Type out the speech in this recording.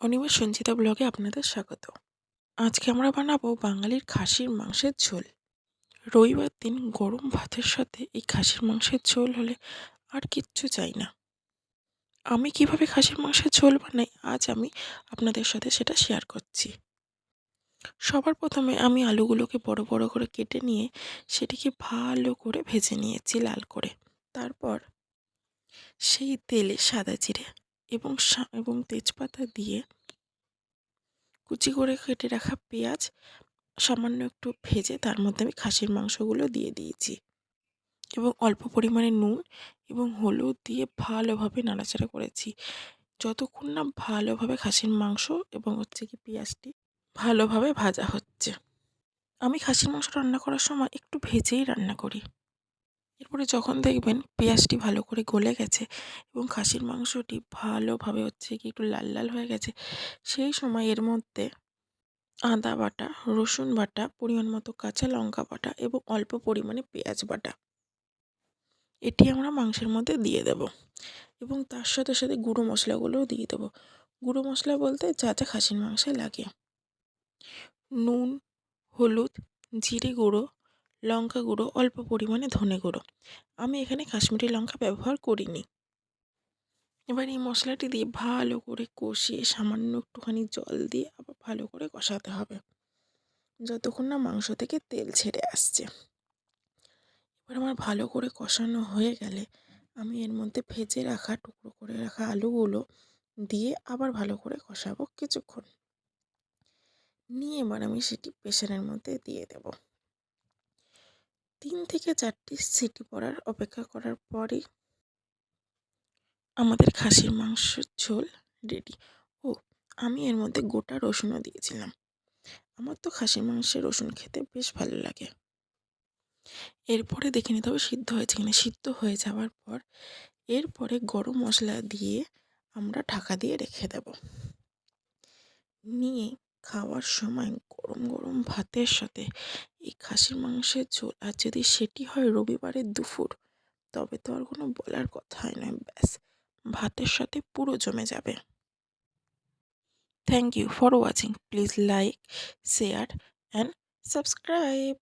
অনিমেষ সঞ্চিতা ব্লগে আপনাদের স্বাগত। আজকে আমরা বানাবো বাঙালির খাসির মাংসের ঝোল। রবিবার দিন গরম ভাতের সাথে এই খাসির মাংসের ঝোল হলে আর কিচ্ছু চাই না। আমি কীভাবে খাসির মাংসের ঝোল বানাই আজ আমি আপনাদের সাথে সেটা শেয়ার করছি। সবার প্রথমে আমি আলুগুলোকে বড় বড় করে কেটে নিয়ে সেটিকে ভালো করে ভেজে নিয়েছি লাল করে। তারপর সেই তেলে সাদা জিরে এবং এবং তেজপাতা দিয়ে কুচি করে কেটে রাখা পেঁয়াজ সামান্য একটু ভেজে তার মধ্যে আমি খাসির মাংসগুলো দিয়ে দিয়েছি। এবং অল্প পরিমাণে নুন এবং হলুদ দিয়ে ভালোভাবে নাড়াচাড়া করেছি। যতক্ষণ না ভালোভাবে খাসির মাংস এবং হচ্ছে কি পেঁয়াজটি ভালোভাবে ভাজা হচ্ছে। আমি খাসির মাংস রান্না করার সময় একটু ভেজেই রান্না করি। এরপরে যখন দেখবেন পেঁয়াজটি ভালো করে গলে গেছে এবং খাসির মাংসটি ভালোভাবে হচ্ছে কি একটু লাল লাল হয়ে গেছে, সেই সময় এর মধ্যে আদা বাটা, রসুন বাটা, পরিমাণ মতো কাঁচা লঙ্কা বাটা এবং অল্প পরিমাণে পেঁয়াজ বাটা, এটি আমরা মাংসের মধ্যে দিয়ে দেব এবং তার সাথে সাথে গুঁড়ো মশলাগুলোও দিয়ে দেবো। গুঁড়ো মশলা বলতে যা যা খাসির মাংসে লাগে, নুন, হলুদ, জিরে গুঁড়ো লঙ্কা গুঁড়ো, অল্প পরিমাণে ধনে গুঁড়ো। আমি এখানে কাশ্মীরি লঙ্কা ব্যবহার করিনি। এবার এই মশলাটি দিয়ে ভালো করে কষিয়ে সামান্য একটুখানি জল দিয়ে আবার ভালো করে কষাতে হবে। যতক্ষণ না মাংস থেকে তেল ছেড়ে আসছে। এবার আমার ভালো করে কষানো হয়ে গেলে আমি এর মধ্যে ভেজে রাখা, টুকরো করে রাখা আলুগুলো দিয়ে আবার ভালো করে কষাবো কিছুক্ষণ। নিয়ে এবার আমি সেটি প্রেশারের মধ্যে দিয়ে দেব। তিন থেকে চারটি সিটি পড়ার অপেক্ষা করার পরই আমাদের খাসির মাংসের ঝোল রেডি ও, আমি এর মধ্যে গোটা রসুনও দিয়েছিলাম। আমার তো খাসির মাংসে রসুন খেতে বেশ ভালো লাগে। এরপরে দেখে নিতে হবে সিদ্ধ হয়েছে কিনা। সিদ্ধ হয়ে যাওয়ার পর এরপরে গরম মশলা দিয়ে আমরা ঢাকা দিয়ে রেখে দেব। নিয়ে খাওয়ার সময় গরম গরম ভাতের সাথে এই খাসির মাংসের ঝোল আর যদি সেটি হয় রবিবারের দুপুর, তবে তো আর কোনো বলার কথা হয় না ব্যাস। ভাতের সাথে পুরো জমে যাবে। Thank you for watching please like share and subscribe